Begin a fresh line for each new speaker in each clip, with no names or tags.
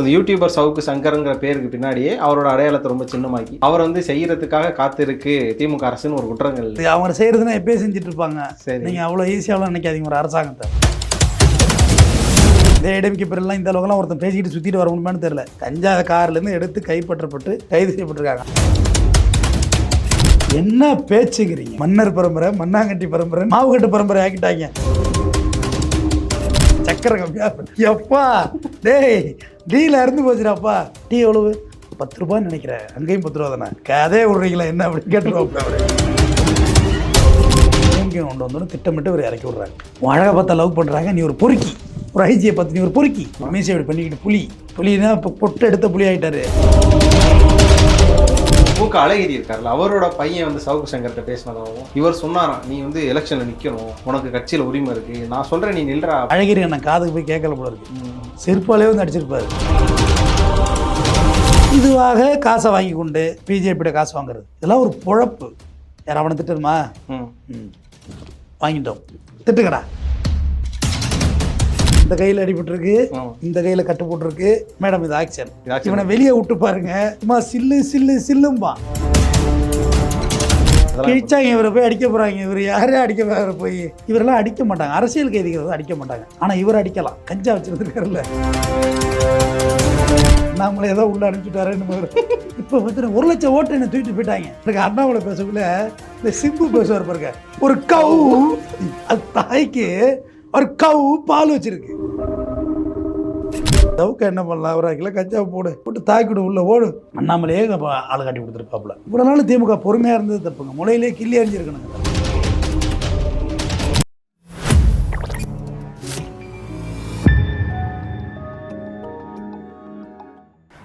இந்த யூடியூபர் சவுக்கு சங்கருங்கிற பேருக்கு பின்னாடியே அவரோட அடையாளத்தை ரொம்ப சின்னமாக்கி அவர் வந்து செய்யறதுக்காக காத்திருக்கு திமுக அரசுன்னு ஒரு குற்றங்கள்
அவங்க செய்கிறதுனா எப்பயே செஞ்சுட்டு இருப்பாங்க.
சரி.
நீங்கள் அவ்வளோ ஈஸியாகலாம் நினைக்காதீங்க ஒரு அரசாங்கத்தை. இந்த இடமிக்கு பிறலாம் இந்த அளவுக்குலாம் ஒருத்தன் பேசிக்கிட்டு சுற்றிட்டு வர முடியுமான்னு தெரியல. கஞ்சா கார்லேருந்து எடுத்து கைப்பற்றப்பட்டு கைது செய்யப்பட்டிருக்காங்க. என்ன பேச்சுங்கிறீங்க மன்னர் பரம்பரை மண்ணாங்கட்டி பரம்பரை மாவுகட்டு பரம்பரை ஆக்கிட்டாங்க. சக்கரை கம்மியா எப்பா? டேய் டீல இருந்து போச்சுடாப்பா. டீ எவ்வளவு? பத்து ரூபான்னு நினைக்கிறேன். அங்கேயும் பத்து ரூபா தானே? கதையே விடுறீங்களா என்ன அப்படின்னு கேட்டுருவாப்ல கொண்டு வந்தோன்னு திட்டமிட்டு இவர் இறக்கி விட்றாங்க உன் அழகை பார்த்தா லவ் பண்ணுறாங்க நீ ஒரு பொறுக்கி. ஒரு ஐஜியை பார்த்து நீ ஒரு பொறுக்கி. மீசை இப்படி பண்ணிக்கிட்டு புலி. புலினா இப்போ பொட்டு எடுத்த புலி ஆயிட்டாரு.
மூக்க அழகிரி இருக்கார்ல அவரோட பையன் வந்து சவுக்கு சங்கர்கிட்ட பேசினதாகவும் இவர் சொன்னாராம் நீ வந்து எலெக்ஷன்ல நிக்கணும் உனக்கு கட்சியில உரிமை இருக்கு நான் சொல்றேன் நீ நில்றா.
அழகிரி அண்ணன் காதுக்கு போய் கேட்கல போல இருக்கு. செருப்பாலே வந்து அடிச்சிருப்பாரு. இதுவாக காசை வாங்கி கொண்டு பிஜேபியோட காசு வாங்குறது. இதெல்லாம் ஒரு பொழப்பு. யார் அவனை திட்டணுமா வாங்கிட்டோம். திட்டுக்கடா. இந்த கையில் அடிபட்டிருக்கு. இந்த கையில் கட்டு போட்டிருக்கு. மேடம் இது ஆக்ஷன். இவனை வெளியே விட்டு பாருங்க. சும்மா சில்லு சில்லு சில்லும்பா. கிழிச்சாங்க இவரை போய் அடிக்க போறாங்க இவர். யாரையும் அடிக்க போறாரு போய். இவரெல்லாம் அடிக்க மாட்டாங்க. அரசியல் கைதிகள் அடிக்க மாட்டாங்க. ஆனா இவர் அடிக்கலாம். கஞ்சா வச்சிருந்துருக்காருல்ல. நம்மளை ஏதோ உள்ள அனுப்பிச்சுட்டாருன்னு இப்போ வந்து ஒரு லட்சம் ஓட்டு என்ன தூக்கிட்டு போயிட்டாங்க. எனக்கு அண்ணாமலை பேசக்குள்ள இந்த சிம்பு பேசுவார் பாருங்க. ஒரு கவு. அது தாய்க்கு ஒரு கவு பால் வச்சிருக்கு. தவுக்க என்ன பண்ணலாம்? ஒரு கிலோ கஞ்சா போடு. போட்டு தாக்கிடு உள்ள ஓடு. அண்ணாமலையே ஆளு காட்டி கொடுத்துருப்பாப்புல இவ்வளோ நாள் திமுக பொறுமையாக இருந்தது தப்புங்க. முளையிலே கிள்ளி அறிஞ்சிருக்கணுங்க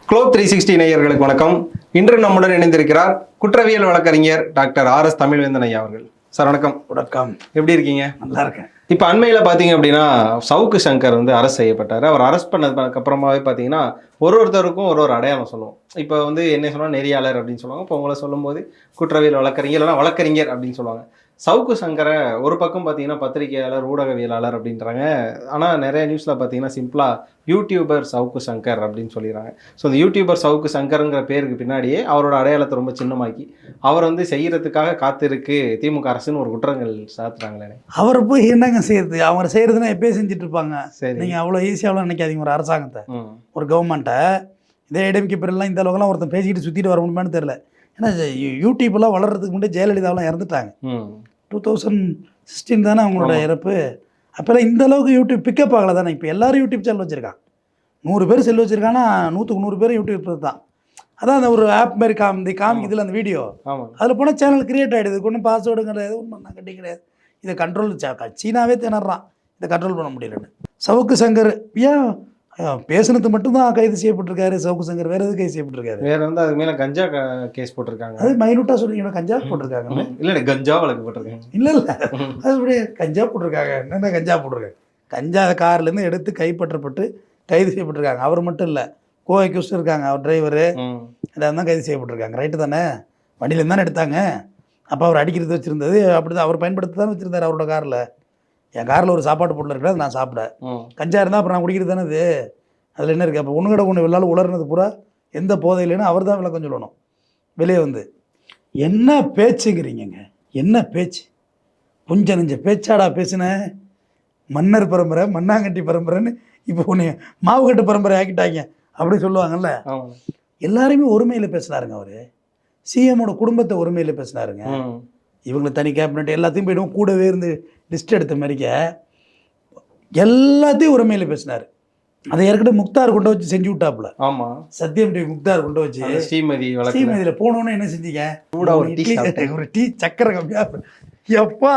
குளோப் த்ரீ சிக்ஸ்டி நேயர்களுக்கு வணக்கம். இன்று நம்முடன் இணைந்திருக்கிறார் குற்றவியல் வழக்கறிஞர் டாக்டர் ஆர் எஸ் தமிழ்வேந்தன் ஐயா அவர்கள். சார் வணக்கம்.
உடக்கம்
எப்படி இருக்கீங்க?
நல்லா இருக்கேன்.
இப்போ அண்மையில் பார்த்தீங்க அப்படின்னா சவுக்கு சங்கர் வந்து அரெஸ்ட் செய்யப்பட்டார். அவர் அரெஸ்ட் பண்ணதுக்கு அப்புறமாவே பார்த்தீங்கன்னா ஒரு ஒருத்தருக்கும் ஒரு ஒரு அடையாளம் சொல்லுவோம். இப்போ வந்து என்ன சொன்னால் நெறியாளர் அப்படின்னு சொல்லுவாங்க. இப்போ உங்களை சொல்லும்போது குற்றவியல் வழக்கறிஞர் இல்லைனா வழக்கறிஞர் அப்படின்னு சொல்லுவாங்க. சவுக்கு சங்கரை ஒரு பக்கம் பார்த்தீங்கன்னா பத்திரிகையாளர் ஊடகவியலாளர் அப்படின்றாங்க ஆனால் நிறைய நியூஸில் பார்த்தீங்கன்னா சிம்பிளாக யூடியூபர் சவுக்கு சங்கர் அப்படின்னு சொல்லிடுறாங்க ஸோ இந்த யூடியூபர் சவுக்கு சங்கருங்கிற பேருக்கு பின்னாடியே அவரோட அடையாளத்தை ரொம்ப சின்னமாக்கி அவர் வந்து செய்யறதுக்காக காத்திருக்கு திமுக அரசுன்னு ஒரு குற்றங்கள் சாத்துறாங்களே
அவரை போய் என்னங்க செய்யறது அவங்க செய்யறதுன்னா எப்பயே செஞ்சுட்டு இருப்பாங்க
சரி
நீங்கள் அவ்வளோ ஈஸியாகலாம் நினைக்காதீங்க ஒரு அரசாங்கத்தை ஒரு கவர்மெண்ட்டை இதே இடமிக்கு பிறலாம் இந்த அளவுக்குலாம் ஒருத்தன் பேசிக்கிட்டு சுற்றிட்டு வர முடியுமான்னு தெரியல ஏன்னா யூடியூப்லாம் வளர்றதுக்கு முன்னாடி ஜெயலலிதாவெல்லாம் இறந்துட்டாங்க டூ தௌசண்ட் சிக்ஸ்டீன் தானே அவங்களோட. இறப்பு. அப்போல்லாம் இந்த அளவுக்கு யூடியூப் பிக்கப் ஆகலை தானே? இப்போ எல்லாரும் யூடியூப் சேனல் வச்சுருக்கான் நூறு பேர் செல் வச்சுருக்காங்கன்னா நூற்றுக்கு நூறு பேர் யூடியூப் தான். அதான் அந்த ஒரு ஆப் மாதிரி காமி காமிக்குதுல அந்த வீடியோ அதில் போனால் சேனல் கிரியேட் ஆகிடுது ஒன்றும் பாஸ்வேர்டு கிடையாது ஒன்றும் நான் கட்டி கிடையாது இதை கண்ட்ரோல் சீனாவே திணறான். இதை கண்ட்ரோல் பண்ண முடியலன்னு. சவுக்கு சங்கர் ஏன் பேசுனது மட்டும்தான் கைது செய்யப்பட்டிருக்காரு சவுக்கு சங்கர். வேற எது கைது செய்யப்பட்டிருக்காரு?
வேற வந்து அதுக்கு மேல கஞ்சா கேஸ் போட்டிருக்காங்க.
அது மைனூட்டாக சொன்னீங்கன்னா கஞ்சா போட்டிருக்காங்க.
இல்ல கஞ்சா வழக்கு போட்டிருக்காங்க.
இல்லை இல்லை. அது அப்படியே கஞ்சா போட்டிருக்காங்க. என்னென்ன கஞ்சா போட்டிருக்காங்க? கஞ்சா கார்லேருந்து எடுத்து கைப்பற்றப்பட்டு கைது செய்யப்பட்டிருக்காங்க. அவர் மட்டும் இல்லை. கோ அக்யூஸ்ட் இருக்காங்க. அவர் டிரைவரு
ம்.
இதாக தான் கைது செய்யப்பட்டிருக்காங்க. ரைட்டு தானே? வண்டியிலேருந்து தானே எடுத்தாங்க. அப்போ அவர் அடிக்கிறது வச்சுருந்தது. அப்படி தான் அவர் பயன்படுத்தி தான் வச்சுருந்தார் அவரோட காரில். என் காரில் ஒரு சாப்பாட்டு பொருள் இருக்கிறது அது நான் சாப்பிட. கஞ்சா இருந்தால் அப்புறம் நான் குடிக்கிறது தானே இது அதில் என்ன இருக்குது அப்போ ஒன்று கிட ஒன்று வெள்ளாலும் உலர்னது பூரா எந்த போதையிலன்னு அவர் தான் விளக்கம் சொல்லணும். வெளியே வந்து என்ன பேச்சுங்கிறீங்கங்க? என்ன பேச்சு? கொஞ்சம் நெஞ்ச பேச்சாடா பேசுனேன் மன்னர் பரம்பரை மண்ணாங்கட்டி பரம்பரைன்னு இப்போ உன்னை மாவுகட்டு பரம்பரை ஆக்கிட்டாங்க. அப்படி சொல்லுவாங்கல்ல. எல்லாருமே ஒருமையில் பேசினாருங்க அவர். சிஎம்மோட குடும்பத்தை ஒருமையில் பேசினாருங்க. இவங்களை தனி கேபினட் எல்லாத்தையும் போய்டும் கூடவே இருந்து லிஸ்ட் எடுத்த மாதிரிக்க எல்லாத்தையும் ஒருமையில் பேசினார். அதை ஏற்கனவே முக்தார் கொண்டு வச்சு செஞ்சு விட்டாப்புல?
ஆமா.
சத்தியம் டிவி முக்தார் கொண்டு வச்சு
ஸ்ரீமதி
ஸ்ரீமதியில் போனோன்னு என்ன செஞ்சீங்க?
சூடா ஒரு டீ.
ஒரு சக்கரை கம்மியா எப்பா?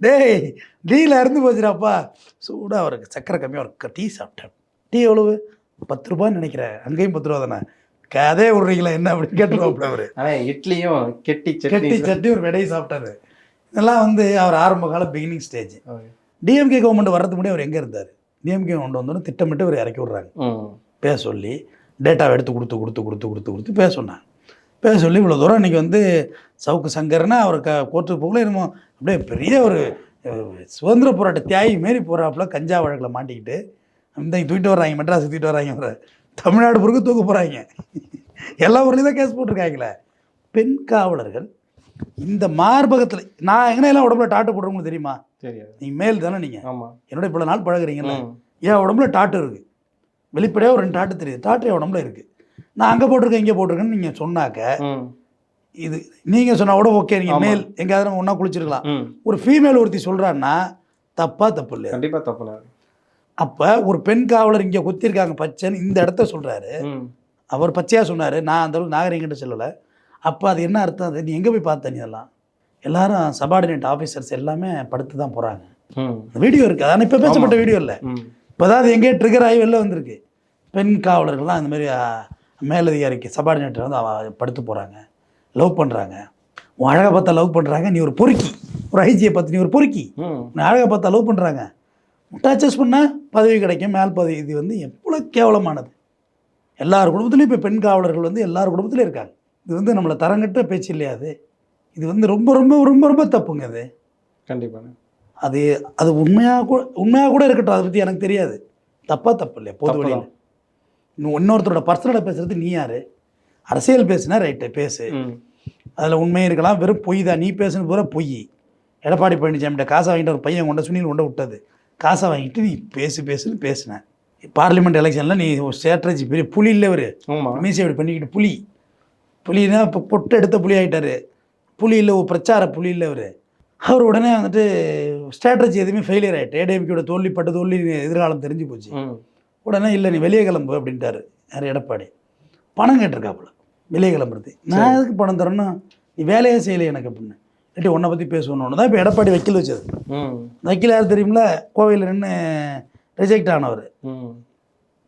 டேய் டீல இருந்து போச்சுடாப்பா. சூடா அவருக்கு சக்கரை கம்மியா ஒரு டீ சாப்பிட்டேன். டீ எவ்வளவு? பத்து ரூபான்னு நினைக்கிறேன். அங்கேயும் பத்து ரூபா தானே. கதையே விடுறீங்களா என்ன அப்படின்னு கேட்டுருவாப்புல அவரு.
இட்லியும் கெட்டி
கெட்டி
சட்னி
சட்டி ஒரு விடையை சாப்பிட்டாரு. இதெல்லாம் வந்து அவர் ஆரம்ப கால பிகினிங் ஸ்டேஜ். டிஎம்கே கவர்மெண்ட் வர்றதுக்கு முன்னாடி அவர் எங்கே இருந்தார்? டிஎம்கே கொண்டு வந்தோன்னு திட்டமிட்டு அவர் இறக்கி விட்றாங்க. பேச சொல்லி டேட்டாவை எடுத்து கொடுத்து கொடுத்து கொடுத்து கொடுத்து கொடுத்து பேச சொன்னாங்க. பேச சொல்லி இவ்வளோ தூரம் இன்றைக்கி வந்து சவுக்கு சங்கர்னா அவர் க கோர்ட்டுக்கு போகல என்னமோ அப்படியே பெரிய ஒரு சுதந்திர போராட்ட தியாகி மாரி போகிறாப்புல கஞ்சா வழக்கில் மாட்டிக்கிட்டு இந்த தூக்கிட்டு வர்றாங்க மெட்ராஸ் தூக்கிட்டு வர்றாங்க அவரை தமிழ்நாடு முழுக்க தூக்க போகிறாங்க எல்லா ஊர்லேயும் தான் கேஸ் போட்டிருக்காங்களே. பெண் காவலர்கள் இந்த மார்பகத்தில் நான் எங்கனையெல்லாம் உடம்புல டாட்டு போடுறவங்களுக்கு தெரியுமா? நீங்கள் மேல் தானே நீங்கள் என்னோட இவ்வளோ நாள் பழகுறீங்கல்ல. என் உடம்புல டாட்டு இருக்குது வெளிப்படையாக ஒரு ரெண்டு டாட்டு தெரியுது. டாட்டு என் உடம்புல இருக்குது நான் அங்கே போட்டிருக்கேன் இங்கே போட்டிருக்கேன்னு நீங்கள் சொன்னாக்க. இது நீங்கள் சொன்னா கூட ஓகே நீங்கள். மேல் எங்கேயாவது ஒன்றா குளிச்சிருக்கலாம். ஒரு ஃபீமேல் ஒருத்தி சொல்கிறான்னா தப்பா தப்பு இல்லையா?
கண்டிப்பா தப்புல
அப்போ ஒரு பெண் காவலர் இங்கே குத்திருக்காங்க பச்சைன்னு இந்த இடத்த சொல்கிறாரு. அவர் பச்சையாக சொன்னார். நான் அந்த அளவுக்கு நாகரிகிட்ட சொல்லலை. அப்போ அது என்ன அர்த்தம்? அது நீ எங்கே போய் பார்த்த நீ இதெல்லாம் எல்லாரும் சபார்டினேட் ஆஃபீஸர்ஸ் எல்லாமே படுத்து தான் போகிறாங்க
ம்.
வீடியோ இருக்குது அதான் இப்போ பேசப்பட்ட வீடியோ இல்லை. இப்போ தான் அது எங்கேயோ ட்ரிகர் ஆகி வெளில வந்திருக்கு. பெண் காவலர்கள்லாம் இந்த மாதிரி மேலதிகாரிக்கு சபார்டினேட்டர் வந்து படுத்து போகிறாங்க லவ் பண்ணுறாங்க உன் அழகை பார்த்தா லவ் பண்ணுறாங்க நீ ஒரு பொறுக்கி. ஒரு ஐஜியை பார்த்து நீ ஒரு பொறுக்கி.
ம்.
உன்னை அழகை பார்த்தா லவ் பண்ணுறாங்க டச்சஸ் பண்ணால் பதவி கிடைக்கும் மேல் பதவி இது வந்து எவ்வளோ கேவலமானது. எல்லார் குடும்பத்துலேயும் இப்போ பெண் காவலர்கள் வந்து எல்லார் குடும்பத்துலேயும் இருக்காங்க. இது வந்து நம்மளை தரங்கட்ட பேச்சு இல்லையா அது? இது வந்து ரொம்ப ரொம்ப ரொம்ப ரொம்ப தப்புங்க அது.
கண்டிப்பா.
அது அது உண்மையாக கூட உண்மையாக கூட இருக்கட்டும் அதை பற்றி எனக்கு தெரியாது. தப்பா தப்பு இல்லையா? பொது. வழியில். இன்னும் இன்னொருத்தரோட பர்சனலை பேசுறது நீ யார்? அரசியல் பேசுனா ரைட்டு பேசு. அதில் உண்மை இருக்கலாம் வெறும் பொய் தான். நீ பேசுனது பூரா பொய். எடப்பாடி பழனிசாமிகிட்ட காசை வாங்கிட்டு ஒரு பையன் கொண்ட சுனில் கொண்ட விட்டது. காசை வாங்கிட்டு நீ பேசு பேசுன்னு பேசினேன் பார்லிமெண்ட் எலெக்ஷனில் நீ ஸ்ட்ராட்டஜி பெரிய புலி இல்லை ஒரு
ஆமா.
மீசை இப்படி பண்ணிக்கிட்டு புலி. புலினா இப்போ பொட்டு எடுத்த புலி ஆகிட்டாரு புலி இல்லை ஒரு பிரச்சார புலி இல்லை அவர் அவர் உடனே வந்துட்டு ஸ்ட்ராட்டஜி எதுவுமே ஃபெயிலியர் ஆகிட்டு ஏடிஎம்கேட தோல்வி பட்டு தோல்வி எதிர்காலம் தெரிஞ்சு போச்சு. உடனே இல்லை நீ வெளியே கிளம்பு அப்படின்ட்டாரு. யார்? எடப்பாடி. பணம் கேட்டிருக்காப்புல. வெளியே கிளம்புறது. நான் எதுக்கு பணம் தரேன்னா நீ வேலையே செய்யலை எனக்கு அப்படின்னு. இல்லாட்டி உன்னை பற்றி பேசணுன்னு தான் இப்போ எடப்பாடி வக்கீல் வச்சது. வக்கீல் யார் தெரியுமில? கோவையில் நின்று ரிஜெக்ட் ஆனவர்.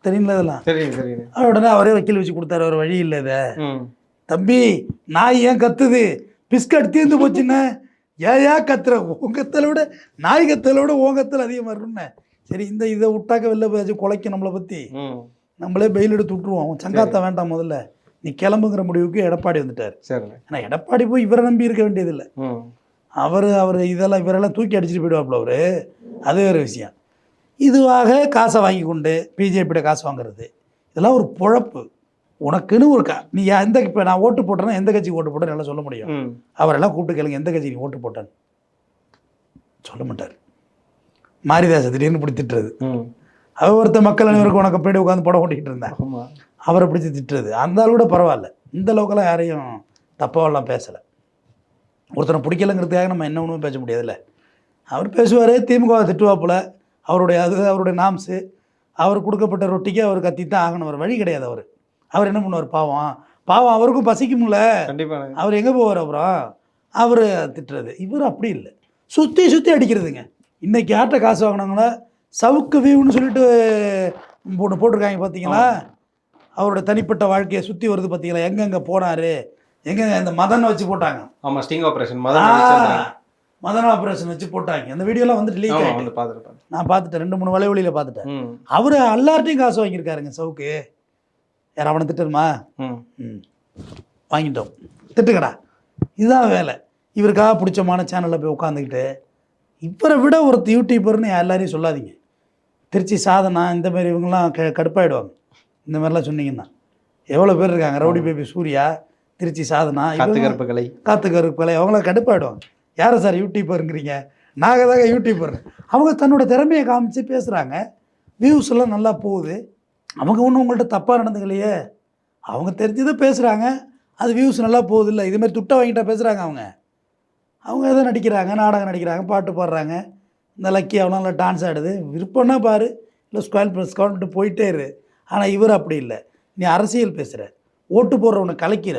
தெரியுமில இதெல்லாம்? அவர் உடனே அவரே வக்கீல் வச்சு கொடுத்தாரு. ஒரு வழி இல்லை இதை. தம்பி நாய் ஏன் கத்துது? பிஸ்கட் தீர்ந்து போச்சுன்னு. ஏன் கத்துற? உன் கத்தலை விட நாய் கத்தலை விட உன் கத்தல் அதிகமாக இருக்குன்னு சரி இந்த இதை விட்டாக்க வெளில போயாச்சும் குலைக்கும் நம்மளை பற்றி. நம்மளே பெயில் எடுத்து விட்ருவோம் அவன் சங்காத்த வேண்டாம் முதல்ல. நீ கிளம்புங்கிற முடிவுக்கு எடப்பாடி வந்துட்டார்.
சரிண்ணே.
ஏன்னா எடப்பாடி போய் இவரை நம்பி இருக்க வேண்டியதில்லை. அவர் அவர் இதெல்லாம் இவரெல்லாம் தூக்கி அடிச்சுட்டு போயிடுவாப்புல அவர். அது வேறு விஷயம். இதுவாக காசை வாங்கி கொண்டு பிஜேபியோட காசு வாங்குறது இதெல்லாம் ஒரு பொழப்பு. உனக்குன்னு ஒரு கா நீ எந்த இப்போ நான் ஓட்டு போட்டேன்னா எந்த கட்சிக்கு ஓட்டு போட்டேன்னு நல்லா சொல்ல முடியும். அவரெல்லாம் கூப்பிட்டு கேளுங்க எந்த கட்சிக்கு நீ ஓட்டு போட்டான்னு. சொல்ல மாட்டார். மாரிதாச திடீர்னு இப்படி திட்டுறது
ம்.
அவர் ஒருத்த மக்கள் அனைவருக்கும் உனக்கு பின்னாடி உட்காந்து படம் ஓட்டிக்கிட்டு இருந்தேன். அவரை பிடிச்சி திட்டுறது. அந்த கூட பரவாயில்ல. இந்த அளவுக்குலாம் யாரையும் தப்பாவெல்லாம் பேசலை. ஒருத்தனை பிடிக்கலங்கிறதுக்காக நம்ம என்ன ஒன்றும் பேச முடியாதுல்ல. அவர் பேசுவார் திமுக வை திட்டுவாப்புல அவருடைய அது அவருடைய நாம்ஸு அவர் கொடுக்கப்பட்ட ரொட்டிக்கு அவர் கத்தித்தான் ஆகணும். அவர் வழி கிடையாது அவர். அவர் என்ன பண்ணுவார்? பாவம். பாவம் அவருக்கும் பசிக்கும்ல.
கண்டிப்பாண்ணே
அவர் எங்கே போவார் அப்புறம்? அவர் திட்டுறது. இவர் அப்படி இல்லை. சுற்றி சுற்றி அடிக்கிறதுங்க. இன்னைக்கு யார்கிட்ட காசு வாங்கினாங்களோ சவுக்கு வியூன்னு சொல்லிட்டு போட்டு போட்டிருக்காங்க பார்த்தீங்களா அவரோட தனிப்பட்ட வாழ்க்கையை சுற்றி வருது பார்த்தீங்களா எங்கெங்கே போனார்? எங்கெங்க இந்த மதன் வச்சு போட்டாங்க?
ஆமா sting operation Madan.
Madan operation வச்சு போட்டாங்க. அந்த வீடியோலாம் வந்துட்டு லீக் ஆகிட்டு
வந்து பார்த்துருப்பேன்
நான் பார்த்துட்டேன். ரெண்டு மூணு வலைவழியில் பார்த்துட்டேன். அவர் எல்லார்ட்டையும் காசு வாங்கியிருக்காருங்க சவுக்கு. யார் அவனை திட்டணுமா?
ம்.
வாங்கிட்டோம். திட்டுக்கடா. இதுதான் வேலை. இவருக்காக பிடிச்சமான சேனலில் போய் உட்காந்துக்கிட்டு இவரை விட ஒரு யூடியூபர்னு எல்லாரையும் சொல்லாதீங்க. திருச்சி சாதனா இந்த மாதிரி இவங்கெல்லாம் க கடுப்பாயிடுவாங்க. இந்த மாதிரிலாம் சொன்னீங்கன்னா எவ்வளோ பேர் இருக்காங்க? ரவுடி பேபி சூர்யா திருச்சி சாதனா
காத்து
இவங்க-
கருப்பு கலை.
காத்து கருப்பலை அவங்களாம் கடுப்பாயிடுவாங்க. யாரை சார் யூடியூபருங்கிறீங்க? நாங்கள் தாங்க யூடியூபர். அவங்க தன்னோட திறமையை காமிச்சு பேசுகிறாங்க வியூஸ் எல்லாம் நல்லா போகுது. அவங்க ஒன்றும் உங்கள்கிட்ட தப்பாக நடந்துக்கலையே. அவங்க தெரிஞ்சதை பேசுகிறாங்க அது வியூஸ் நல்லா போகுது இல்லை இதுமாதிரி துட்டை வாங்கிட்டா பேசுகிறாங்க அவங்க. அவங்க எதோ நடிக்கிறாங்க நாடகம் நடிக்கிறாங்க பாட்டு பாடுறாங்க. இந்த லக்கி அவனா நல்லா டான்ஸ் ஆடுது. விருப்பம்னா பாரு. இல்லை ஸ்கொயர் ஸ்கொயர்ட்டு போயிட்டே இரு. ஆனால் இவர் அப்படி இல்லை. நீ அரசியல் பேசுகிற ஓட்டு போடுறவனை கலைக்கிற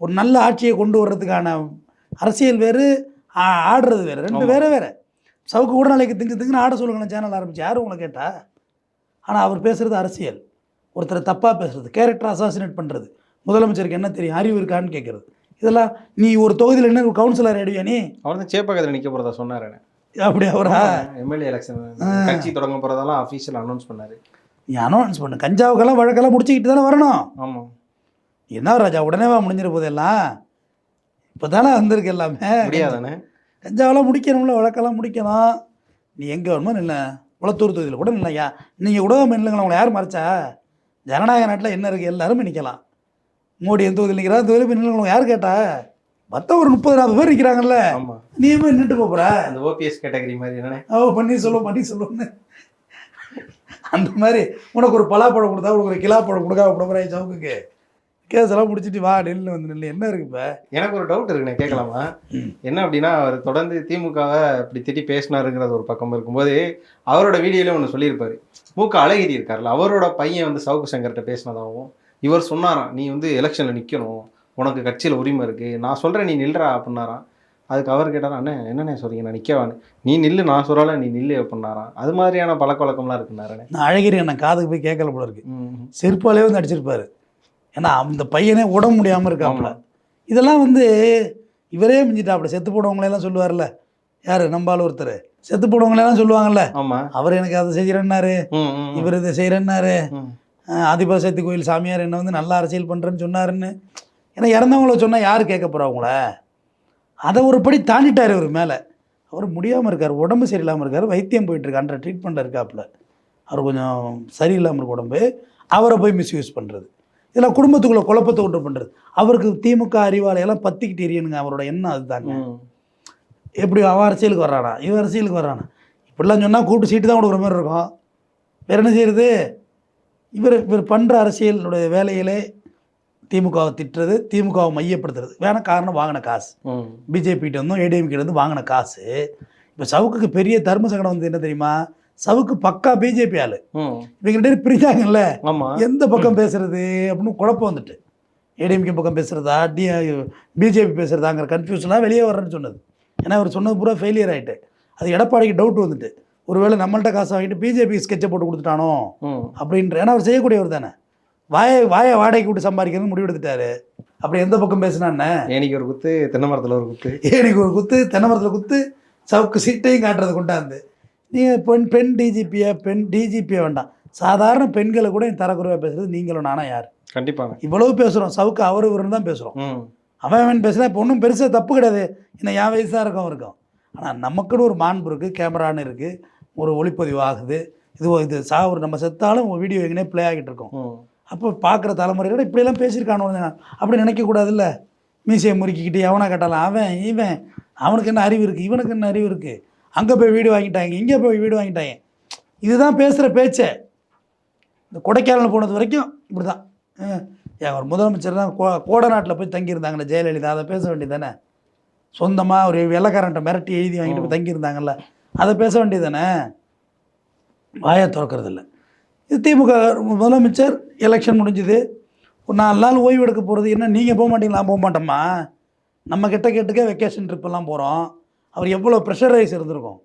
ஒரு நல்ல ஆட்சியை கொண்டு வர்றதுக்கான அரசியல் வேறு ஆடுறது வேறு. ரெண்டு. வேற வேற. சவுக்கு கூட நாளைக்கு திங்கு திங்குன்னு ஆட சொல்லுங்க சேனல் ஆரம்பிச்சு. யாரும் உங்களை கேட்டா? ஆனால் அவர் பேசுகிறது அரசியல். ஒருத்தரை தப்பாக பேசுறது கேரக்டர் அசாசினேட் பண்ணுறது முதலமைச்சருக்கு என்ன தெரியும்? அறிவு இருக்கான்னு கேட்குறது இதெல்லாம் நீ ஒரு தொகுதியில் என்ன ஒரு கவுன்சிலர் ஆயிடுவியா நீ?
அவர் தான் சேப்பக்கத்தில் நிக்க போறதா சொன்னாரு.
அப்படி அவரா?
எம்எல்ஏ எலெக்ஷன் கட்சி தொடங்க போறதெல்லாம் அஃபீஷியல் அனௌன்ஸ் பண்ணாரு.
நீ அனௌன்ஸ் பண்ணு. கஞ்சாவுக்கெல்லாம் வழக்கெல்லாம் முடிச்சுக்கிட்டு தானே வரணும்.
ஆமா.
என்ன ராஜா உடனே வா முடிஞ்சிட போது எல்லாம். இப்போ தானே வந்திருக்கு எல்லாமே.
முடியாதானே?
கஞ்சாவெல்லாம் முடிக்கணும்ல வழக்கெல்லாம் முடிக்கணும். நீ எங்கே வேணுமோ நில்ல. குளத்தூர் தொகுதியில் கூட இல்லையா நீங்கள் உடகம் இல்லைங்களா உங்களை யார் மறைச்சா? ஜனநாயக நாட்டில் என்ன இருக்குது எல்லாருமே நிற்கலாம் மோடி எந்த தொகுதியில் நிற்கிறா தொகுதியில் போய் யார் கேட்டா? மற்ற ஒரு முப்பது நாற்பது பேர் நிற்கிறாங்கல்ல நீ போய் நின்றுட்டு போகிற
அந்த ஓபிஎஸ் கேட்டகரி மாதிரி என்னண்ணே
ஓ பண்ணி சொல்லுவோம் பண்ணி சொல்லுவோன்னு அந்த மாதிரி உனக்கு ஒரு பலாப்பழம் கொடுத்தா உனக்கு ஒரு கிலாப்பழம் கொடுக்காம கொடுக்குறாய் சவுக்குக்கு கேஸெல்லாம் முடிச்சிட்டு வா நெல்லு வந்து நெல்லு. என்ன இருக்கு இப்போ?
எனக்கு ஒரு டவுட் இருக்குண்ணே கேட்கலாமா. என்ன அப்படின்னா அவர் தொடர்ந்து திமுகவை இப்படி திட்டி பேசினாருங்கிறது ஒரு பக்கம் இருக்கும்போது அவரோட வீடியோல ஒன்று சொல்லியிருப்பாரு. மூக்க அழகிரி இருக்கார்ல அவரோட பையன் வந்து சவுக்கு சங்கர்கிட்ட பேசினதாகவும் இவர் சொன்னாராம் நீ வந்து எலெக்ஷனில் நிற்கணும் உனக்கு கட்சியில் உரிமை இருக்கு நான் சொல்கிறேன் நீ நில்றா அப்படின்னாராம். அதுக்கு அவர் கேட்டாரா அண்ணே என்னண்ணே சொல்றீங்க? நான் நிற்கவான்னு நீ நில்லு நான் சொல்லல நீ நில்லு அப்படின்னாராம். அது மாதிரியான பழக்க வழக்கம்லாம் இருக்குன்னாரண்ணே.
நான் அழகிரி என்ன காதுக்கு போய் கேட்கல போல இருக்கு. செருப்பாலே வந்து அடிச்சிருப்பாரு. ஏன்னா அந்த பையனே உடம்பு முடியாமல் இருக்காப்புல. இதெல்லாம் வந்து இவரே மிஞ்சிட்டாப்புல. செத்து போனவங்களெல்லாம் சொல்லுவார்ல யார்? நம்பால் ஒருத்தர். செத்து போனவங்களெல்லாம் சொல்லுவாங்கல்ல. அவர் எனக்கு அதை செய்கிறேன்னாரு இவர் இதை செய்கிறேன்னாரு
ம்.
ஆதிபசக்தி கோயில் சாமியார் என்ன வந்து நல்லா அரசியல் பண்ணுறேன்னு சொன்னாருன்னு. ஏன்னா இறந்தவங்கள சொன்னால் யார் கேட்க போகிறா அவங்கள அதை ஒரு படி தாண்டிட்டார் இவர் மேலே. அவர் முடியாமல் இருக்கார் உடம்பு சரியில்லாமல் இருக்கார் வைத்தியம் போயிட்டுருக்கான்ற ட்ரீட்மெண்ட்டில் இருக்காப்புல. அவர் கொஞ்சம் சரியில்லாமல் இருக்கு உடம்பு. அவரை போய் மிஸ்யூஸ் பண்ணுறது இதெல்லாம் குடும்பத்துக்குள்ளே குழப்பத்தை உண்டு பண்ணுறது அவருக்கு திமுக அறிவாலையெல்லாம் பத்திக்கிட்டு எரியணுங்க அவரோட எண்ணம் அதுதாங்க. எப்படி அவன் அரசியலுக்கு வர்றானா? இவன் அரசியலுக்கு வர்றானா? இப்படிலாம் சொன்னால் கூட்டு சீட்டு தான் கொடுக்குற மாதிரி இருக்கும். வேற என்ன செய்யறது? இவர் இவர் பண்ணுற அரசியலுடைய வேலையிலே திமுகவை திட்டுறது திமுகவை மையப்படுத்துறது. வேணா காரணம் வாங்கின காசு. பிஜேபிகிட்ட இருந்தும் ஏடிஎம்கிட்ட இருந்து வாங்கின காசு. இப்போ சவுக்குக்கு பெரிய தர்ம சங்கடம் வந்து என்ன தெரியுமா? சவுக்கு பக்கா பிஜேபி ஆளு. இவங்க ரெண்டு பேரும் பிரிஞ்சாங்கல்ல? எந்த பக்கம் பேசுறது அப்படின்னு குழப்பம் வந்துட்டு. ஏடிஎம்கே பக்கம் பேசுறதா? டி பிஜேபி பேசுறதாங்கிற கன்ஃபியூஷனாக வெளியே வர்றேன்னு சொன்னது. ஏன்னா அவர் சொன்னது பூரா ஃபெயிலியர் ஆயிட்டு. அது எடப்பாடிக்கு டவுட் வந்துட்டு. ஒருவேளை நம்மள்ட்ட காசு வாங்கிட்டு பிஜேபி ஸ்கெட்சை போட்டு கொடுத்துட்டானோ? அப்படின்ற ஏன்னா அவர் செய்யக்கூடியவர் தானே. வாயை வாயை வாடகைக்கு விட்டு சம்பாதிக்கிறதுன்னு முடிவெடுத்துட்டாரு. அப்படி எந்த பக்கம் பேசினான்னு
ஏனிக்கு ஒரு குத்து தென்னை மரத்துல ஒரு குத்து.
ஏனிக்கு ஒரு குத்து தென்னை மரத்தில் குத்து சவுக்கு சீட்டையும் காட்டுறது கொண்டாந்து நீங்கள் பெண் பெண் டிஜிபியை பெண் டிஜிபியை வேண்டாம். சாதாரண பெண்களை கூட தரக்குறைவாக பேசுறது நீங்களும் நானும் யார்?
கண்டிப்பாங்க.
இவ்வளவு பேசுகிறோம் சவுக்கு அவர் இவருன்னு தான் பேசுகிறோம் அவன் அவன் பேசுனா இப்போ ஒன்றும் பெருசாக தப்பு கிடையாது. என்ன என் வயசு தான் இருக்கும் இருக்கும் ஆனால் நமக்குன்னு ஒரு மாண்பு இருக்குது கேமரான்னு இருக்குது ஒரு ஒளிப்பதிவு ஆகுது. இது இது சா ஒரு நம்ம செத்தாலும் வீடியோ எங்கனே ப்ளே ஆகிட்டு இருக்கோம். அப்போ பார்க்குற தலைமுறையோட இப்படியெல்லாம் பேசியிருக்கானு அப்படி நினைக்கக்கூடாதுல்ல? மீசையை முறுக்கிக்கிட்டு எவனை கட்டலாம் அவன் இவன் அவனுக்கு என்ன அறிவு இருக்குது இவனுக்கு என்ன அறிவு இருக்குது அங்கே போய் வீடு வாங்கிட்டாங்க இங்கே போய் வீடு வாங்கிட்டாங்க. இதுதான் பேசுகிற பேச்சே. இந்த கொடைக்கானல் போனது வரைக்கும் இப்படி தான் ஒரு முதலமைச்சர் தான் கோ கோடநாட்டில் போய் தங்கியிருந்தாங்களே ஜெயலலிதா அதை பேச வேண்டியது தானே சொந்தமாக ஒரு வெள்ளக்காரன்ட்ட மிரட்டி எழுதி வாங்கிட்டு போய் தங்கியிருந்தாங்கல்ல அதை பேச வேண்டியது தானே வாயை திறக்கறதில்ல. இது திமுக முதலமைச்சர் எலெக்ஷன் முடிஞ்சுது. ஒரு நாலு நாள் ஓய்வு எடுக்க போகிறது என்ன? நீங்கள் போக மாட்டீங்களா? போக மாட்டோமா? நம்ம கிட்ட கேட்டுக்க வெக்கேஷன் ட்ரிப்பெல்லாம் போகிறோம் அவர் எவ்வளோ ப்ரெஷரைஸ் இருந்திருக்கும்.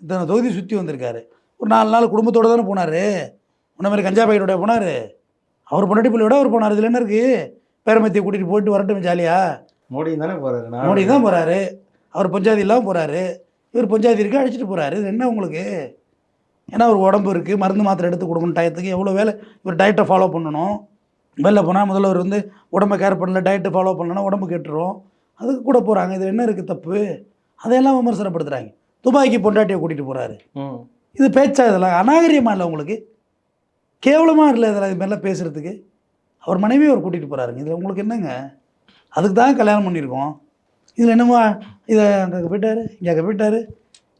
இத்தனை தொகுதி சுற்றி வந்திருக்காரு. ஒரு நாலு நாள் குடும்பத்தோடு தானே போனார். உன்ன மாதிரி கஞ்சா பையனோட போனார். அவர் பொண்டாட்டி பிள்ளையோட அவர் போனார். இதில் என்ன இருக்குது பேரமத்தியை கூட்டிகிட்டு போயிட்டு வரட்டும் ஜாலியாக
மோடி தானே நான்
மோடி தான் போகிறாரு அவர் பஞ்சாயத்து இல்லாமல் போகிறாரு இவர் பஞ்சாயத்து இருக்கு அழைச்சிட்டு போகிறாரு இது என்ன உங்களுக்கு? ஏன்னா ஒரு உடம்பு இருக்குது மருந்து மாத்திரை எடுத்து கொடுக்கணும் டயத்துக்கு எவ்வளோ வேலை? இவர் டயட்டை ஃபாலோ பண்ணணும். வெளில போனால் முதல்ல அவர் வந்து உடம்பை கேர் பண்ணல டயட்டை ஃபாலோ பண்ணலன்னா உடம்பு கெட்டுரும். அதுக்கு கூட போகிறாங்க இது என்ன இருக்குது தப்பு? அதையெல்லாம் விமர்சனப்படுத்துகிறாங்க துபாய்க்கு பொண்டாட்டியை கூட்டிகிட்டு போகிறாரு இது பேச்சா இதெல்லாம் அநாகரியமா இல்லை உங்களுக்கு? கேவலமாக இல்லை இதெல்லாம் இது மாதிரிலாம் பேசுகிறதுக்கு அவர் மனைவியை அவர் கூட்டிகிட்டு போகிறாருங்க இதில் உங்களுக்கு என்னங்க? அதுக்கு தான் கல்யாணம் பண்ணியிருக்கோம். இதில் என்னமோ இதை அங்கே போயிட்டாரு இங்கே அங்கே போயிட்டாரு.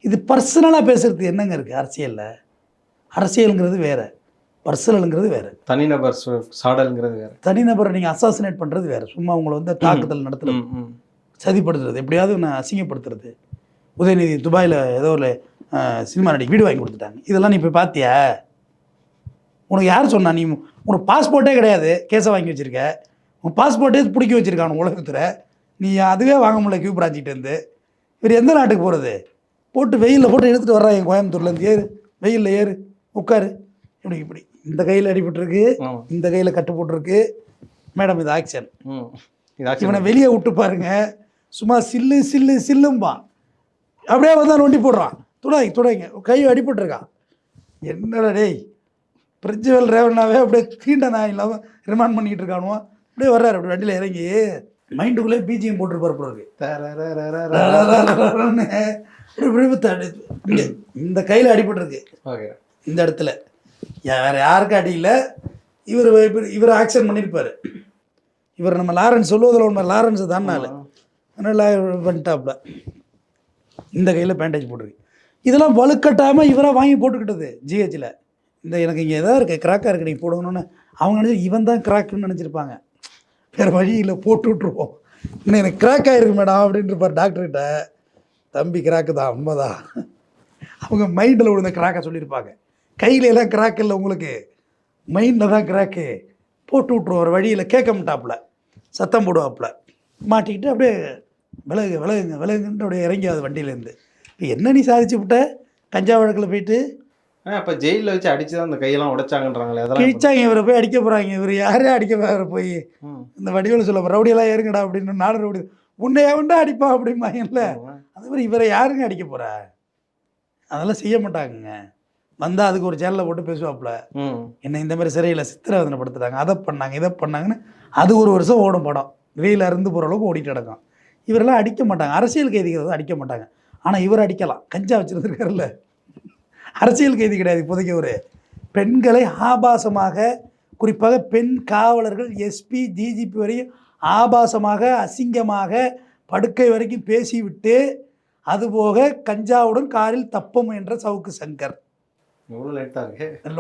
இது பர்சனலாக பேசுகிறது என்னங்க இருக்குது அரசியலில்? அரசியலுங்கிறது வேறு. பர்சனலுங்கிறது வேறு.
தனிநபர் சாடல்ங்கிறது வேற.
தனிநபரை நீங்கள் அசாசினேட் பண்ணுறது வேறு. சும்மா உங்களை வந்து தாக்குதல் நடத்துறது சதிப்படுத்துறது எப்படியாவது நான் அசிங்கப்படுத்துறது. உதயநிதி துபாயில் ஏதோ ஒரு சினிமா நடிகை வீடு வாங்கி கொடுத்துட்டாங்க. இதெல்லாம் நீ போய் பார்த்தியா உனக்கு யார் சொன்னா? நீ உனக்கு பாஸ்போர்ட்டே கிடையாது. கேஸை வாங்கி வச்சிருக்க. உன் பாஸ்போர்ட்டே பிடிக்க வச்சிருக்கானு உலகத்தில். நீ அதுவே வாங்க முடியல கியூ பிராஞ்சிட்டு இருந்து. இவர் எந்த நாட்டுக்கு போகிறது போட்டு வெயிலில் போட்டு எடுத்துகிட்டு வர்றான் என் கோயம்புத்தூர்லேருந்து ஏறு வெயிலில் ஏறு உட்காரு. இப்படி இப்படி. இந்த கையில் அடிபட்டிருக்கு இந்த கையில் கட்டு போட்டிருக்கு. மேடம் இது ஆக்ஷன் இவனை வெளியே விட்டு பாருங்க. சும்மா சில்லு சில்லு சில்லும்பான் அப்படியே வந்தால் நொண்டி போடுறான். துடாய் துடாய்ங்க. கை அடிபட்டிருக்கான் என்னடா டேய். பிரின்சிபல் ரேவனாவே அப்படியே தீண்ட நான் இல்லாமல் ரிமாண்ட் பண்ணிக்கிட்டு இருக்கானுவோ. அப்படியே வர்றாரு அப்படி வண்டியில் இறங்கி. மைண்டுக்குள்ளே பிஜிஎம் போட்டிருப்பாரு போல இருக்கு. இந்த கையில் அடிபட்டுருக்கு
ஓகே
இந்த இடத்துல வேறு வேற யாருக்கும் அடியில் இவர் இவர் ஆக்ஷன் பண்ணியிருப்பார் இவர் நம்ம லாரன்ஸ் சொல்லுவதில் உண்மை லாரன்ஸ் தான் அதனால் பண்ணிட்டாப்புல இந்த கையில் பேண்டேஜ் போட்டிருக்கு இதெல்லாம் வலுக்கட்டாமல் இவராக வாங்கி போட்டுக்கிட்டது ஜிஹெச்சில் இந்த எனக்கு இங்கே எதாவது இருக்குது கிராக்காக இருக்குது நீங்கள் போடணும்னு அவங்க நினச்சி இவன் தான் கிராக்குன்னு நினச்சிருப்பாங்க வேறு வழியில் போட்டு விட்ருவோம் இன்னும் எனக்கு கிராக் ஆகிருக்கு மேடம் அப்படின்ட்டு இருப்பார் டாக்டர்கிட்ட தம்பி கிராக்கு தான் உண்மைதான். அவங்க மைண்டில் விழுந்த கிராக்கை சொல்லியிருப்பாங்க. கையில எல்லாம் கிராக் இல்லை உங்களுக்கு. மைண்டில் தான் கிராக்கு போட்டு விட்ருவோம் ஒரு வழியில் கேட்க மாட்டாப்புல. சத்தம் போடுவாப்புல. மாட்டிக்கிட்டு அப்படியே விலகு விலகுங்க விலகுன்ட்டு அப்படியே இறங்கி அது வண்டியிலேருந்து. இப்போ என்ன நீ சாதிச்சு விட்ட? கஞ்சா வழக்கில் போயிட்டு
அப்போ ஜெயிலில் வச்சு அடிச்சு தான் அந்த கையெல்லாம் உடைச்சாங்கன்றாங்களே அதெல்லாம்
கிழிச்சாங்க இவரை போய் அடிக்க போகிறாங்க இவர் யாரே அடிக்க போகிற போய். இந்த வடிவில் சொல்ல ரவுடியெல்லாம் ஏறுங்கடா அப்படின்னு நானும் ரவுடி உன்னை எவன்டா அடிப்பா அப்படிம்பாங்கல்ல அது மாதிரி இவரை யாருங்க அடிக்க போகிறா அதெல்லாம் செய்ய மாட்டாங்கங்க. வந்தால் அதுக்கு ஒரு சேனலில் போட்டு பேசுவாப்புல. என்னை இந்த மாதிரி சிறையில் சித்திரவதனைப்படுத்துறாங்க அதை பண்ணாங்க இதை பண்ணாங்கன்னு அது ஒரு வருஷம் ஓடும் படம். வெளியில் இருந்து போகிற அளவுக்கு ஓடிட்டு கிடக்கும். இவரெல்லாம் அடிக்க மாட்டாங்க. அரசியல் கைதிகள் அடிக்க மாட்டாங்க. ஆனால் இவர் அடிக்கலாம். கஞ்சா வச்சுருந்துருக்காருல்ல. அரசியல் கைதி கிடையாது இப்போதைக்கு ஒரு பெண்களை ஆபாசமாக குறிப்பாக பெண் காவலர்கள் எஸ்பி டிஜிபி வரையும் ஆபாசமாக அசிங்கமாக படுக்கை வரைக்கும் பேசிவிட்டு அதுபோக கஞ்சாவுடன் காரில் தப்ப முயன்ற சவுக்கு சங்கர்.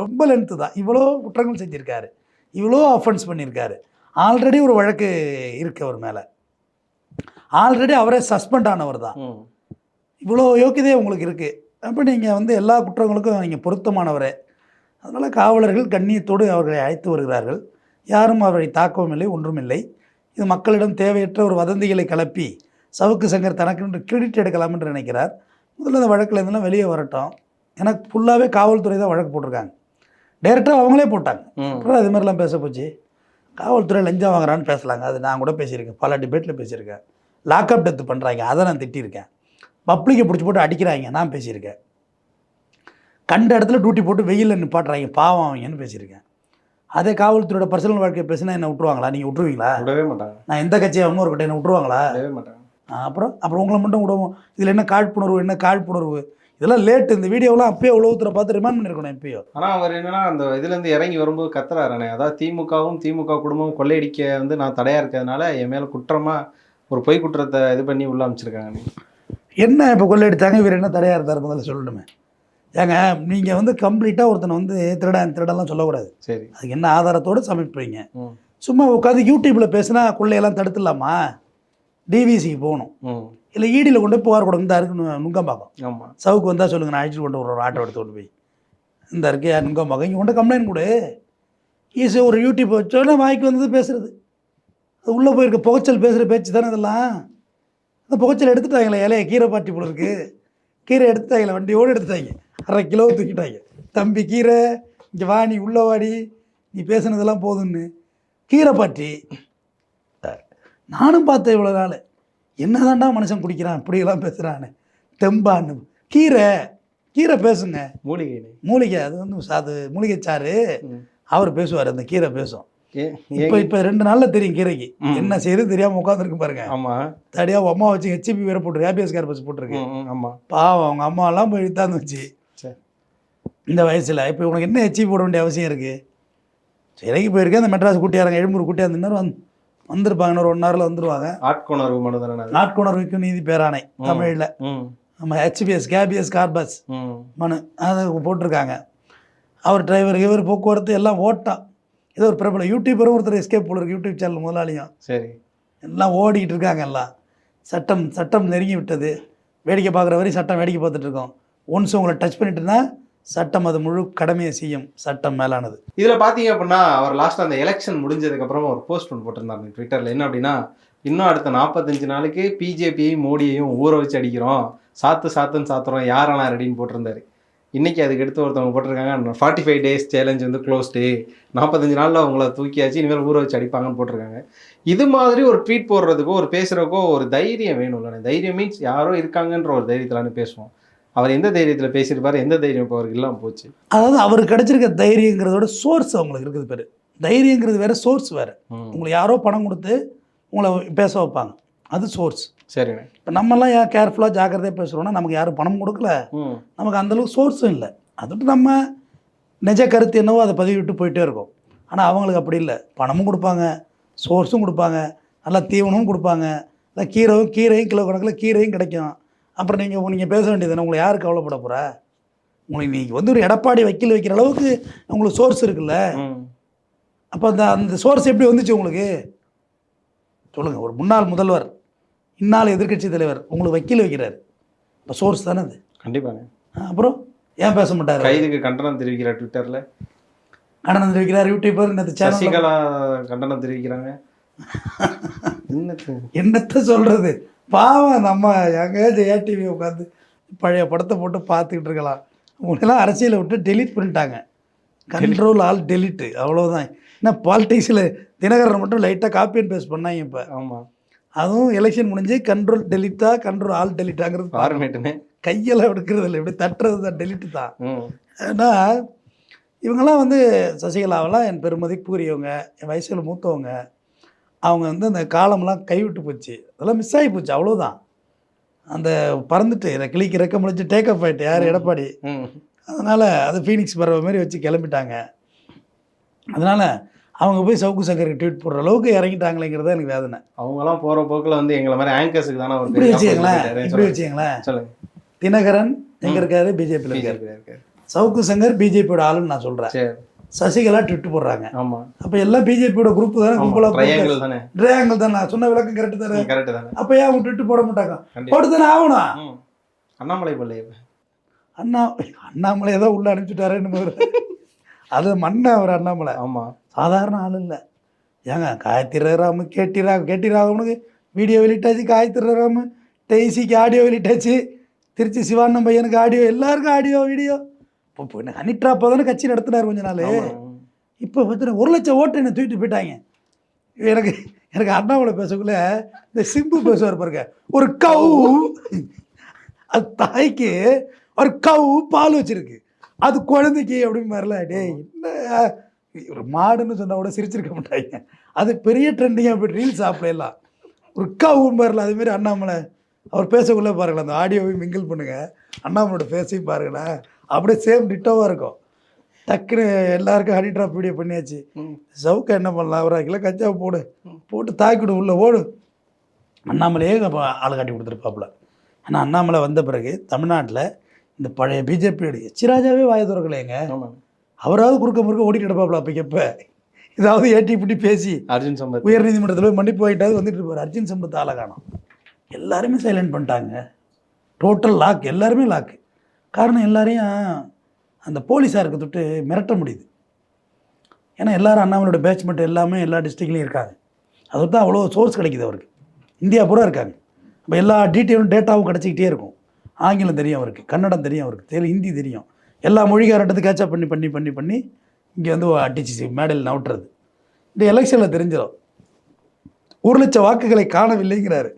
ரொம்ப லென்த்து தான். இவ்வளோ குற்றங்கள் செஞ்சுருக்காரு. இவ்வளோ அஃபென்ஸ் பண்ணியிருக்காரு ஆல்ரெடி ஒரு வழக்கு இருக்கு அவர் மேலே. ஆல்ரெடி அவரே சஸ்பெண்ட் ஆனவர் தான். இவ்வளோ யோக்கியதே உங்களுக்கு இருக்குது அப்போ நீங்கள் வந்து எல்லா குற்றங்களுக்கும் நீங்கள் பொருத்தமானவரே. அதனால் காவலர்கள் கண்ணியத்தோடு அவர்களை அழைத்து வருகிறார்கள். யாரும் அவரை தாக்கவும் இல்லை ஒன்றும் இல்லை இது மக்களிடம் தேவையற்ற ஒரு வதந்திகளை கிளப்பி சவுக்கு சங்கர் தனக்கு கிரெடிட் எடுக்கலாம் என்று நினைக்கிறார். முதல்ல இந்த வழக்கில் இருந்தெல்லாம் வெளியே வரட்டும். எனக்கு ஃபுல்லாகவே காவல்துறை தான் வழக்கு போட்டிருக்காங்க. டைரெக்டாக அவங்களே போட்டாங்க. அப்புறம் அது மாதிரிலாம் பேச போச்சு? காவல்துறை லஞ்சம் வாங்குறான்னு பேசலாங்க. அது நான் கூட பேசியிருக்கேன். பல டிபேட்டில் பேசியிருக்கேன். லாக்அப் டெத்து பண்ணுறாங்க அதை நான் திட்டியிருக்கேன். பப்ளிக்கை பிடிச்சி போட்டு அடிக்கிறாங்க நான் பேசியிருக்கேன். கண்ட இடத்துல டியூட்டி போட்டு வெயிலில் நிப்பாட்டுறாங்க பாவம் அவங்கன்னு பேசியிருக்கேன். அதே காவல்துறையோட பர்சனல் வாழ்க்கையை பேசினா என்ன விட்ருவாங்களா நீங்கள் விட்ருவீங்களா
விடவே மாட்டாங்க.
நான் எந்த கட்சியாக இன்னொரு கட்சி என்ன விட்ருவாங்களா
விடவே மாட்டாங்க.
அப்புறம் அப்புறம் உங்களை மட்டும் விடுவோம் இதில் என்ன காழ்ப்புணர்வு என்ன காழ்ப்புணர்வு? இதெல்லாம் லேட்டு இந்த வீடியோலாம் அப்பயே உலகத்தில் பார்த்து ரிமாண்ட் பண்ணியிருக்கணும் எப்பயோ.
ஆனால் அவர் என்னன்னா அந்த இதுலேருந்து இறங்கி வரும்போது கத்துறாருண்ணே அதாவது திமுகவும் திமுக குடும்பமும் கொள்ளையடிக்க வந்து நான் தடையாக இருக்கிறதுனால என் மேலே குற்றமாக ஒரு பொய் குற்றத்தை இது பண்ணி உள்ள அமைச்சிருக்காங்க
என்ன இப்போ கொள்ளையடிச்சாங்க இவர் என்ன தடையாக இருந்தார் முதல்ல சொல்லணுமே ஏங்க நீங்கள் வந்து கம்ப்ளீட்டாக ஒருத்தனை வந்து திருடன் திருடெல்லாம் சொல்லக்கூடாது.
சரி.
அதுக்கு என்ன ஆதாரத்தோடு சமைப்பீங்க? சும்மா உட்காந்து யூடியூப்பில் பேசினா கொள்ளையெல்லாம் தடுத்துடலாமா? டிவிசிக்கு போகணும். இல்லை ஈடியில் கொண்டு போய் புகார் கொடுங்க. இந்த இருக்கு நுங்கம்பாக்கம்
ஆமாம்
சவுக்கு வந்தால் சொல்லுங்கள் நான் அழைச்சிட்டு கொண்டு ஒரு ஆட்டோ எடுத்து கொண்டு போய். இந்த இருக்கு நுங்கம்பாக்கம் இங்கே கொண்டு கம்ப்ளைண்ட் கொடு. ஈஸி ஒரு யூடியூப் வச்சோன்னே வாய்க்கு வந்தது பேசுறது. அது உள்ளே போயிருக்க புகைச்சல் பேசுகிற பேச்சு தானே இதெல்லாம். அந்த புகைச்சல் எடுத்துட்டாங்களே இலைய கீரை பாட்டி போல இருக்கு. கீரை எடுத்துட்டாங்களே வண்டியோடு எடுத்துட்டாங்க. அரை கிலோ தூக்கிட்டாங்க. தம்பி கீரை இங்கே வா நீ உள்ள வாடி நீ. பேசுனதெல்லாம் போதும்னு. கீரை பாட்டி நானும் பார்த்தேன் இவ்வளோ நாள். என்னதான்டா மனுஷன் குடிக்கிறான் இப்படியெல்லாம் பேசுகிறான்னு தெம்பான்னு. கீரை கீரை பேசுங்க.
மூலிகை
மூலிகை அது வந்து அது மூலிகை சாறு. அவர் பேசுவார் அந்த கீரை பேசும். இப்போ இப்போ ரெண்டு நாளில் தெரியும் கீரைக்கு. என்ன செய்யுது தெரியாமல் உட்காந்துருக்கு பாருங்க.
ஆமாம்
தடியாக அம்மா வச்சு ஹெச்பி வேற போட்டு ஹேபியஸ் கார் பஸ் போட்டிருக்கு.
ஆமாம்
பாவம் அவங்க அம்மாலாம் போய் இழுத்தாந்து வச்சு இந்த வயசில் இப்போ உனக்கு என்ன ஹெச்பி போட வேண்டிய அவசியம் இருக்குது சிறைக்கு போயிருக்கேன் அந்த மெட்ராஸ் கூட்டியாரங்க எழும்பூர் கூட்டியாந்து நேரம் வந்து வந்திருப்பாங்க இன்னொரு ஒன் ஹவரில் வந்துருவாங்க.
ஆட்கொணர்வு மனு
நாட்கொணர்வுக்கும் நீதி பேராணை தமிழில்.
ம்.
நம்ம ஹெச்பிஎஸ் கேபிஎஸ் கார்பஸ்
ம்.
மனு அது போட்டிருக்காங்க. அவர் டிரைவர் இவர் போக்குவரத்து எல்லாம் ஓட்டம் ஏதோ ஒரு பிரபல யூடியூபரும் ஒருத்தர் எஸ்கேப் போல இருக்கு யூடியூப் சேனல் முதலாளியும்.
சரி.
எல்லாம் ஓடிக்கிட்டு இருக்காங்க எல்லாம். சட்டம் சட்டம் நெருங்கி விட்டது. வேடிக்கை பார்க்குற வரையும் சட்டம் வேடிக்கை பார்த்துட்டு இருக்கோம். ஒன்ஸ் உங்களை டச் பண்ணிட்டுனா சட்டம் அது முழு கடமையை செய்யும். சட்டம் மேலானது.
இதில் பார்த்தீங்க அப்படின்னா அவர் லாஸ்ட் அந்த எலெக்ஷன் முடிஞ்சதுக்கு அப்புறமா ஒரு போஸ்ட் ஒன்று போட்டிருந்தாங்க ட்விட்டரில் என்ன அப்படின்னா இன்னும் அடுத்த நாற்பத்தஞ்சு நாளைக்கு பிஜேபியையும் மோடியையும் ஊற வச்சு அடிக்கிறோம். சாத்து சாத்துன்னு சாத்துறோம். யாரெல்லாம் ரெடின்னு போட்டிருந்தாரு? இன்னைக்கு அதுக்கு எடுத்து ஒருத்தவங்க போட்டிருக்காங்க. ஃபார்ட்டி ஃபைவ் டேஸ் சேலஞ்ச் வந்து க்ளோஸ்டு நாற்பத்தஞ்சு நாளில் அவங்கள தூக்கியாச்சு இனிமேல் ஊற வச்சு அடிப்பாங்கன்னு போட்டிருக்காங்க. இது மாதிரி ஒரு ட்வீட் போடுறதுக்கோ ஒரு பேசுகிறக்கோ ஒரு தைரியம் வேணும்ல தைரியம் மீன்ஸ் யாரோ இருக்காங்கன்ற ஒரு தைரியத்திலான்னு பேசுவோம். அவர் எந்த தைரியத்தில் பேசியிருப்பாரு எந்த தைரியம் இப்போ அவருக்கு இல்லாமல் போச்சு?
அதாவது அவருக்கு கிடைச்சிருக்க தைரியங்கிறதோட சோர்ஸ் அவங்களுக்கு இருக்குது பேர். தைரியங்கிறது வேற சோர்ஸ் வேற. உங்களுக்கு யாரோ பணம் கொடுத்து உங்களை பேச வைப்பாங்க. அது சோர்ஸ்
சரிண்ணே.
இப்போ நம்மலாம் ஏன் கேர்ஃபுல்லாக ஜாக்கிரதையாக பேசுகிறோன்னா நமக்கு யாரும் பணம் கொடுக்கல. நமக்கு அந்தளவுக்கு சோர்ஸும் இல்லை. அதுட்டு நம்ம நிஜ கருத்து என்னவோ அதை பதிவிட்டு போயிட்டே இருக்கோம். ஆனால் அவங்களுக்கு அப்படி இல்லை. பணமும் கொடுப்பாங்க சோர்ஸும் கொடுப்பாங்க நல்லா தீவனமும் கொடுப்பாங்க. நல்லா கீரையும் கீரையும் கிலோ கணக்கில் கீரையும் கிடைக்கும். அப்புறம் நீங்கள் நீங்கள் பேச வேண்டியது உங்களை யார் கவலைப்பட போகிறா உங்களுக்கு நீங்கள் வந்து ஒரு எடப்பாடி வக்கீல் வைக்கிற அளவுக்கு உங்களுக்கு சோர்ஸ் இருக்குல்ல. அப்போ அந்த அந்த சோர்ஸ் எப்படி வந்துச்சு உங்களுக்கு? சொல்லுங்கள் ஒரு முன்னாள் முதல்வர். இந்நாள் எதிர்க்கட்சி தலைவர் உங்களுக்கு வக்கீல் வைக்கிறார். இப்போ சோர்ஸ் தானே அது?
கண்டிப்பாங்க.
அப்புறம் ஏன் பேச மாட்டார்?
கைதுக்கு கண்டனம் தெரிவிக்கிறார் ட்விட்டர்ல
ஆனந்த் வைக்கிறார் யூடியூபர் சேனல்
சசிகலா கண்டனம் தெரிவிக்கிறாங்க. என்னத்து
என்னத்த சொல்கிறது பாவம் நம்ம எங்கே ஜெயா டிவி உட்காந்து பழைய படத்தை போட்டு பார்த்துக்கிட்டு இருக்கலாம். உங்களெல்லாம் அரசியலை விட்டு டெலீட் பண்ணிட்டாங்க. கண்ட்ரோல் ஆல் டெலிட்டு அவ்வளோதான் என்ன பாலிடிக்ஸில் தினகரன் மட்டும் லைட்டாக காப்பி அண்ட் பேஸ்ட் பண்ணாங்க இப்போ.
ஆமா.
அதுவும் எலெக்ஷன் முடிஞ்சு கண்ட்ரோல் டெலிட்டா கண்ட்ரோல் ஆல் டெலிட்டாங்கிறது
ஃபார்மேட்டுன்னு
கையெல்லாம் எடுக்கிறது இல்லை இப்படி தட்டுறது தான் டெலிட்டு தான். ஏன்னா இவங்கெல்லாம் வந்து சசிகலாவெல்லாம் என் பெருமதிப்புக்குரியவங்க என் வயசில் மூத்தவங்க. அவங்க வந்து அந்த காலம்லாம் கைவிட்டு போச்சு. அதெல்லாம் மிஸ் ஆகி போச்சு அவ்வளோதான் அந்த பறந்துட்டு இதை கிளிக்கு ரெக்க முடிச்சு டேக் அப் ஆகிட்டு யார் எடப்பாடி? அதனால் அது ஃபீனிக்ஸ் பறவை மாதிரி வச்சு கிளம்பிட்டாங்க. அதனால் அவங்க போய் சவுக்கு சங்கருக்கு ட்வீட் போடுற அளவுக்கு இறங்கிட்டாங்களேங்கிறது எனக்கு வேதனை.
அவங்கலாம் போற போக்குல வந்து எங்களை மாதிரி ஆங்கர்ஸுக்கு தானே ஒரு
இப்படி வச்சுக்கங்களேன் இப்படி
சொல்லுங்க.
வச்சுக்கங்களேன்.
சொல்லுங்க.
தினகரன் எங்கே இருக்காரு? பிஜேபியில் இருக்காரு. சவுக்கு சங்கர் பிஜேபியோட ஆளுன்னு நான் சொல்கிறேன் சசிகலா ட்விட் போடுறாங்க.
ஆமா.
அப்போ எல்லாம் பிஜேபியோட குரூப் தானே? கும்பலாக
ட்ரையாங்கிள் தானே?
ட்ரையாங்கிள் தான்? சொன்ன விளக்கம் கரெக்டு தானே?
கரெக்ட் தானே.
அப்போ ஏன் அவங்க ட்விட் போட மாட்டாங்க? போட்டு தானே ஆகணும்.
அண்ணாமலை பிள்ளை
அண்ணா அண்ணாமலை ஏதோ உள்ள அனுப்பிச்சுட்டாருன்னு. அது மண்ணை அவர் அண்ணாமலை.
ஆமா.
சாதாரண ஆள் இல்லை. ஏங்க காயத்ரி ராமு கேட்டி ரா கேட்டி ராமனுக்கு வீடியோ வெளியிட்டாச்சு காயத்ரி ராமு டெய்ஸிக்கு ஆடியோ வெளியிட்டாச்சு. திருச்சி சிவானந்தம் பையனுக்கு ஆடியோ எல்லாருக்கும் ஆடியோ வீடியோ இப்போ இப்போ அனிட்ரா அப்போ தானே கட்சி நடத்தினார் கொஞ்ச நாள். இப்போ பார்த்தீங்கன்னா ஒரு லட்சம் ஓட்டு என்னை தூக்கிட்டு போயிட்டாங்க. எனக்கு எனக்கு அண்ணாமலை பேசக்குள்ள இந்த சிம்பு பேசுவார் பாருங்க. ஒரு கவு. அது தாய்க்கு ஒரு கவு பால் வச்சிருக்கு. அது குழந்தைக்கு அப்படின்னு மாதிரில டேய் என்ன? ஒரு மாடுன்னு சொன்னா கூட சிரிச்சிருக்க மாட்டாங்க. அது பெரிய ட்ரெண்டிங்காக போய் ரீல்ஸ் ஒரு கவு மாதிரில அதுமாரி அண்ணாமலை. அவர் பேசக்குள்ளே பாருங்களேன் அந்த ஆடியோவையும் மிங்கிள் பண்ணுங்க. அண்ணாமலோட ஃபேஸையும் பாருங்களேன். அப்படியே சேம் டிட்டோவாக இருக்கும். டக்குன்னு எல்லாருக்கும் ஹனி ட்ராப் வீடியோ பண்ணியாச்சு. சவுக்க என்ன பண்ணலாம்? ஒரு கிலோ கஞ்சா போடு. போட்டு தாக்கிடு உள்ள ஓடு. அண்ணாமலையே ஆள் காட்டி கொடுத்துருப்பாப்புல. ஆனால் அண்ணாமலை வந்த பிறகு தமிழ்நாட்டில் இந்த பழைய பிஜேபியோட எச்சிராஜாவே வாய திறக்கலைங்க
ஆமா
அவராவது குறுக்க முறுக்க ஓடிட்டு கிடப்பாப்புல அப்போ எப்போ? இதாவது ஏட்டி பிடி பேசி
அர்ஜுன் சம்பத்.
உயர் நீதிமன்றத்தில் போய் மன்னிப்பு வாங்கிட்டாவது வந்துட்டு இருப்பார். அர்ஜுன் சம்பத் ஆளை காணோம். எல்லாருமே சைலண்ட் பண்ணிட்டாங்க. டோட்டல் லாக் எல்லாருமே லாக்கு காரணம் எல்லாரையும் அந்த போலீஸாருக்கு தொட்டு மிரட்ட முடியுது. ஏன்னா எல்லாரும் அண்ணாமலையோட பேட்ச்மெண்ட் எல்லாமே எல்லா டிஸ்ட்ரிக்ட்லையும் இருக்காங்க. அது தான் அவ்வளோ சோர்ஸ் கிடைக்குது அவருக்கு. இந்தியா பூரா இருக்காங்க. இப்போ எல்லா டீட்டெயிலும் டேட்டாவும் கிடச்சிக்கிட்டே இருக்கும். ஆங்கிலம் தெரியும் அவருக்கு கன்னடம் தெரியும் அவருக்கு தெரியல ஹிந்தி தெரியும். எல்லா மொழிகாரட்டத்தை கேட்சப் பண்ணி பண்ணி பண்ணி பண்ணி இங்கே வந்து அடிச்சு மேடையில் நவுட்டுறது. இந்த எலெக்ஷனில் தெரிஞ்சிடும். ஒரு லட்சம் வாக்குகளை காணவில்லைங்கிறாரு.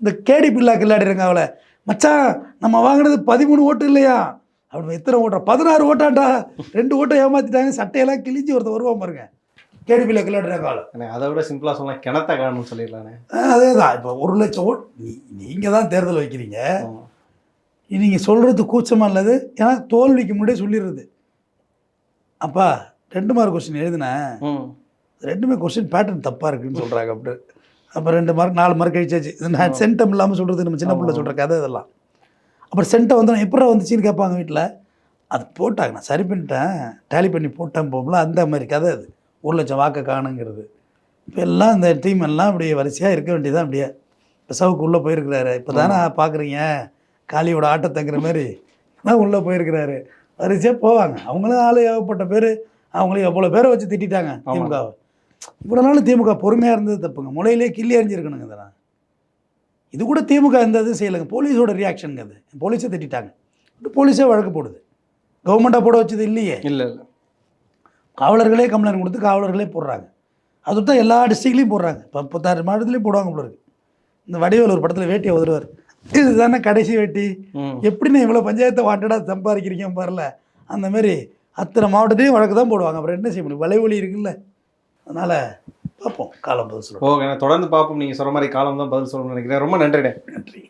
இந்த கேடி பில்லா கில்லாடிறாங்க அவளை மச்சான் நம்ம வாங்கினது பதிமூணு ஓட்டு இல்லையா? அப்படி எத்தனை ஓட்டா? பதினாறு ஓட்டாண்டா? ரெண்டு ஓட்டை ஏமாத்திட்டாங்க சட்டையெல்லாம் கிழிஞ்சு ஒருத்தர் வருவான் பாருங்க. கேடி பில்லா அவளை
எனக்கு அதை விட சிம்பிளா சொன்னா கிணத்த காணும்னு சொல்லிடலானே
அதே தான் இப்போ ஒரு லட்சம் ஓட் நீ நீங்கள் தான் தேர்தல் வைக்கிறீங்க. நீங்கள் சொல்கிறது கூச்சமாக இல்லது ஏன்னா தோல்விக்கு முன்னாடியே சொல்லிடுறது. அப்பா ரெண்டு மார்க் கொஸ்டின் எழுதினேன் ரெண்டுமே கொஸ்டின் பேட்டர்ன் தப்பாக இருக்குன்னு சொல்கிறாங்க அப்படி. அப்போ ரெண்டு மார்க் நாலு மார்க் கழிச்சாச்சு. இது நான் சென்டம் இல்லாமல் சொல்கிறது நம்ம சின்ன பிள்ளை சொல்கிற கதை இதெல்லாம். அப்புறம் சென்ட்டை வந்து எப்படா வந்துச்சுன்னு கேட்பாங்க வீட்டில் அது போட்டாங்க. நான் சரி பண்ணிட்டேன். டேலி பண்ணி போட்டேன் போகல அந்த மாதிரி கதை அது. ஒரு லட்சம் வாக்கை காணுங்கிறது. இப்போ எல்லாம் இந்த டீம் எல்லாம் அப்படியே வரிசையாக இருக்க வேண்டியதான் அப்படியே. இப்போ சவுக்கு உள்ளே போயிருக்கிறாரு. இப்போ தானே பார்க்குறீங்க காளியோட ஆட்டத்தைங்கிற மாதிரி தான் உள்ளே போயிருக்கிறாரு? வரிசையாக போவாங்க. அவங்களும் ஆளு ஏகப்பட்ட பேர். அவங்களும் எவ்வளோ பேரை வச்சு திட்டிட்டாங்க திமுகவை. இவ்வளோ நாள் திமுக பொறுமையாக இருந்தது தப்புங்க. முளையிலே கிள்ளி அறிஞ்சிருக்கணுங்க இதெல்லாம். இது கூட திமுக எந்த இதுவும் செய்யலைங்க. போலீஸோட ரியாக்ஷனுங்க அது. போலீஸை திட்டிட்டாங்க. போலீஸே வழக்கு போடுது. கவர்மெண்ட்டாக போட வச்சது இல்லையே.
இல்ல இல்ல.
காவலர்களே கம்ப்ளைண்ட் கொடுத்து காவலர்களே போடுறாங்க. அது தான் எல்லா டிஸ்ட்ரிக்ட்லேயும் போடுறாங்க. இப்போ முப்பத்தாறு மாவட்டத்துலேயும் போடுவாங்க போல இருக்கு. இந்த வடிவேல் ஒரு படத்தில் வேட்டியை உதருவார் இதுதானே கடைசி வேட்டி. எப்படின்னு இவ்வளோ பஞ்சாயத்தை வாண்டடாக சம்பாதிக்கிறீங்க பாருல. அந்த மாதிரி அத்தனை மாவட்டத்தையும் வழக்கு தான் போடுவாங்க. அப்புறம் என்ன செய்ய முடியும்? வலைவலி இருக்குல்ல. அதனால் பார்ப்போம். காலம் பதில் சொல்லுவோம்
ஓகே தொடர்ந்து பார்ப்போம். நீங்க சொல்ற மாதிரி காலம் தான் பதில் சொல்லணும்னு நினைக்கிறேன். ரொம்ப நன்றிடே.
நன்றி.